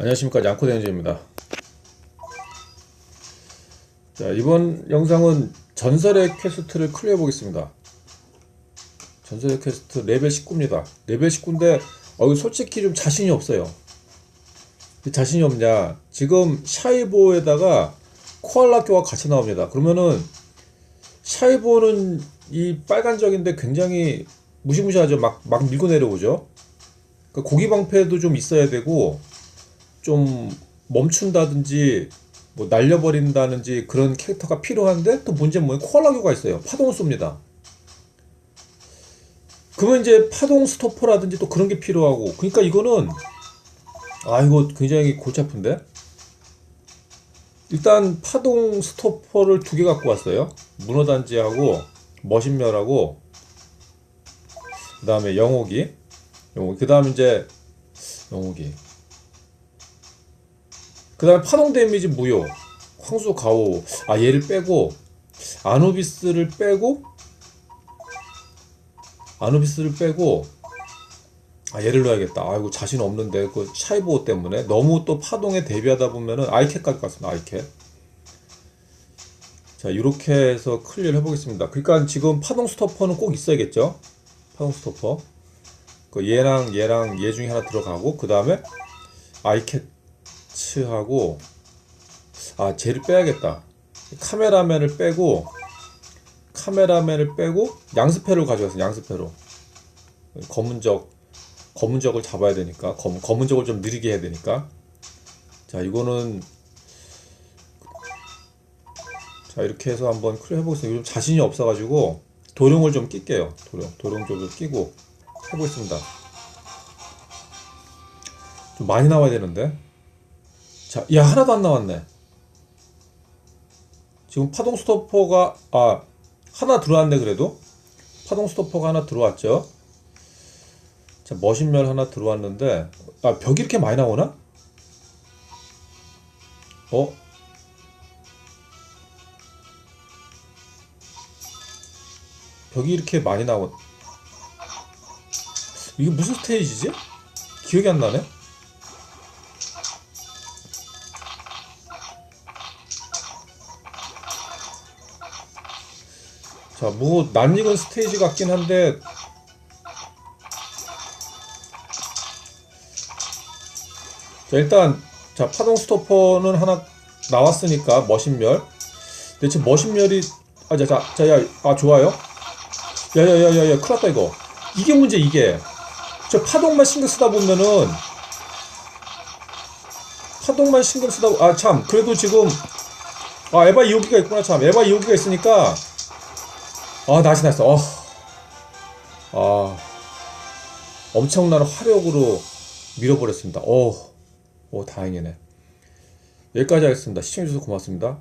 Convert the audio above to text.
안녕하십니까. 양코대행제입니다. 자 이번 영상은 전설의 퀘스트를 클리어 보겠습니다. 전설의 퀘스트 레벨 19입니다. 레벨 19인데 어, 솔직히 좀 자신이 없어요. 왜 자신이 없냐? 지금 샤이보에다가 코알라교가 같이 나옵니다. 그러면은 샤이보는 이 빨간적인데 굉장히 무시무시하죠. 막, 막 밀고 내려오죠. 그러니까 고기 방패도 좀 있어야 되고 좀 멈춘다든지 뭐 날려버린다든지 그런 캐릭터가 필요한데 또 문제는 뭐예요? 코알라교가 있어요. 파동을 쏩니다. 그러면 이제 파동 스토퍼라든지 또 그런 게 필요하고 그러니까 이거는 아 이거 굉장히 골치 아픈데 일단 파동 스토퍼를 두 개 갖고 왔어요. 문어단지하고 머신멸하고 그 다음에 영옥이 영옥 그 다음 이제 영옥이 그 다음에 파동 데미지 무효 황수 가오. 아 얘를 빼고 아누비스를 빼고 아누비스를 빼고 아 얘를 넣어야겠다. 아이고 자신 없는데 그 샤이보 때문에. 너무 또 파동에 대비하다 보면은 아이캣까지 갔습니다 아이캣. 자 이렇게 해서 클리어를 해보겠습니다. 그러니까 지금 파동 스토퍼는 꼭 있어야겠죠? 파동 스토퍼. 그 얘랑 얘랑 얘 중에 하나 들어가고 그 다음에 아이캣 츠하고 아 쟤를 빼야겠다. 카메라맨을 빼고 카메라맨을 빼고 양스페로 가져왔어 양스페로. 검은 적 검은 적을 잡아야 되니까 검, 검은 적을 좀 느리게 해야 되니까. 자 이거는 자 이렇게 해서 한번 클리어 해보겠습니다. 요즘 자신이 없어가지고 도룡을 좀 낄게요 도룡. 도룡 좀 끼고 해보겠습니다. 좀 많이 나와야 되는데 자, 야 하나도 안 나왔네 지금 파동 스토퍼가 아 하나 들어왔네 그래도 파동 스토퍼가 하나 들어왔죠 자 머신멸 하나 들어왔는데 아 벽이 이렇게 많이 나오나? 어? 벽이 이렇게 많이 나온 이게 무슨 스테이지지? 기억이 안 나네 자, 뭐 낯익은 스테이지 같긴 한데 자, 일단 자, 파동 스토퍼는 하나 나왔으니까 머신멸. 대체 머신멸이 아, 자, 자, 자, 야, 아, 좋아요. 야, 야, 야, 야, 야, 큰일 났다, 이거. 이게 문제, 이게. 저 파동만 신경 쓰다 보면은, 파동만 신경 쓰다, 보- 아, 참, 그래도 지금, 아, 에바 2호기가 있구나, 참. 에바 2호기가 있으니까, 아, 나시 났어. 어. 아, 엄청난 화력으로 밀어버렸습니다. 오, 오, 다행이네. 여기까지 하겠습니다. 시청해주셔서 고맙습니다.